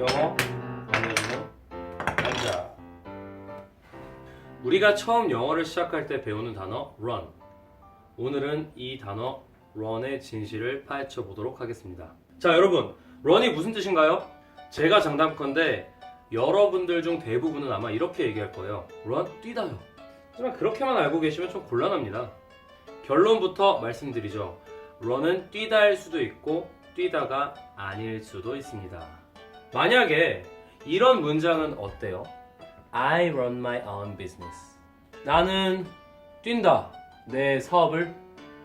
영어 알려주는 남자. 우리가 처음 영어를 시작할 때 배우는 단어 run. 오늘은 이 단어 run의 진실을 파헤쳐 보도록 하겠습니다. 자, 여러분, run이 무슨 뜻인가요? 제가 장담컨대 여러분들 중 대부분은 아마 이렇게 얘기할 거예요. run 뛰다요. 하지만 그렇게만 알고 계시면 좀 곤란합니다. 결론부터 말씀드리죠. run은 뛰다일 수도 있고 뛰다가 아닐 수도 있습니다. 만약에 이런 문장은 어때요? I run my own business. 나는 뛴다. 내 사업을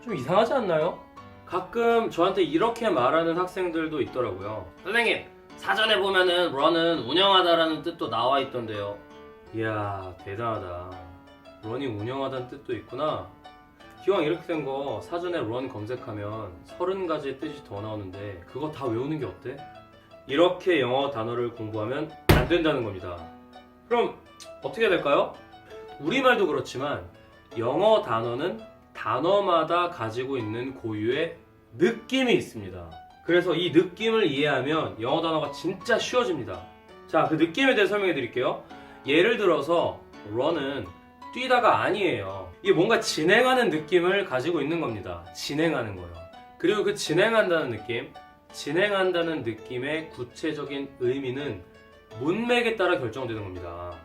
좀 이상하지 않나요? 가끔 저한테 이렇게 말하는 학생들도 있더라고요. 선생님, 사전에 보면은 run은 운영하다라는 뜻도 나와 있던데요. 이야, 대단하다. run이 운영하다는 뜻도 있구나. 기왕 이렇게 된 거 사전에 run 검색하면 서른 가지의 뜻이 더 나오는데 그거 다 외우는 게 어때? 이렇게 영어 단어를 공부하면 안 된다는 겁니다. 그럼 어떻게 될까요? 우리말도 그렇지만 영어 단어는 단어마다 가지고 있는 고유의 느낌이 있습니다. 그래서 이 느낌을 이해하면 영어 단어가 진짜 쉬워집니다. 자, 그 느낌에 대해 설명해 드릴게요. 예를 들어서 run은 뛰다가 아니에요. 이게 뭔가 진행하는 느낌을 가지고 있는 겁니다. 진행하는 거요. 그리고 그 진행한다는 느낌, 진행한다는 느낌의 구체적인 의미는 문맥에 따라 결정되는 겁니다.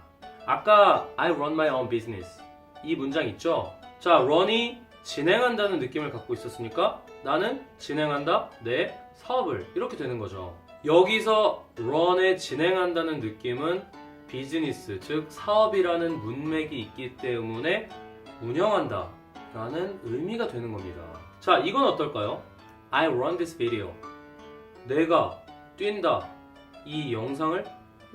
아까 I run my own business 이 문장 있죠? 자, run이 진행한다는 느낌을 갖고 있었으니까 나는 진행한다 내 사업을 이렇게 되는 거죠. 여기서 run에 진행한다는 느낌은 비즈니스 즉 사업이라는 문맥이 있기 때문에 운영한다 라는 의미가 되는 겁니다. 자, 이건 어떨까요? I run this video. 내가 뛴다 이 영상을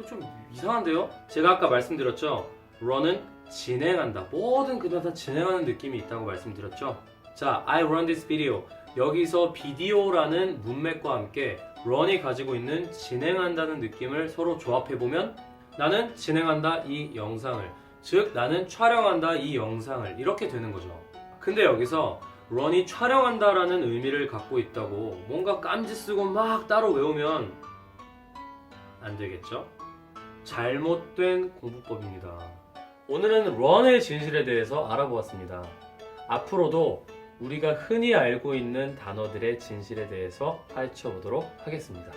좀 이상한데요? 제가 아까 말씀드렸죠. run은 진행한다. 모든 그들 다 진행하는 느낌이 있다고 말씀드렸죠. 자, I run this video. 여기서 비디오라는 문맥과 함께 run이 가지고 있는 진행한다는 느낌을 서로 조합해 보면 나는 진행한다 이 영상을 즉 나는 촬영한다 이 영상을 이렇게 되는 거죠. 근데 여기서 run이 촬영한다라는 의미를 갖고 있다고 뭔가 깜지 쓰고 막 따로 외우면 안 되겠죠? 잘못된 공부법입니다. 오늘은 run의 진실에 대해서 알아보았습니다. 앞으로도 우리가 흔히 알고 있는 단어들의 진실에 대해서 파헤쳐 보도록 하겠습니다.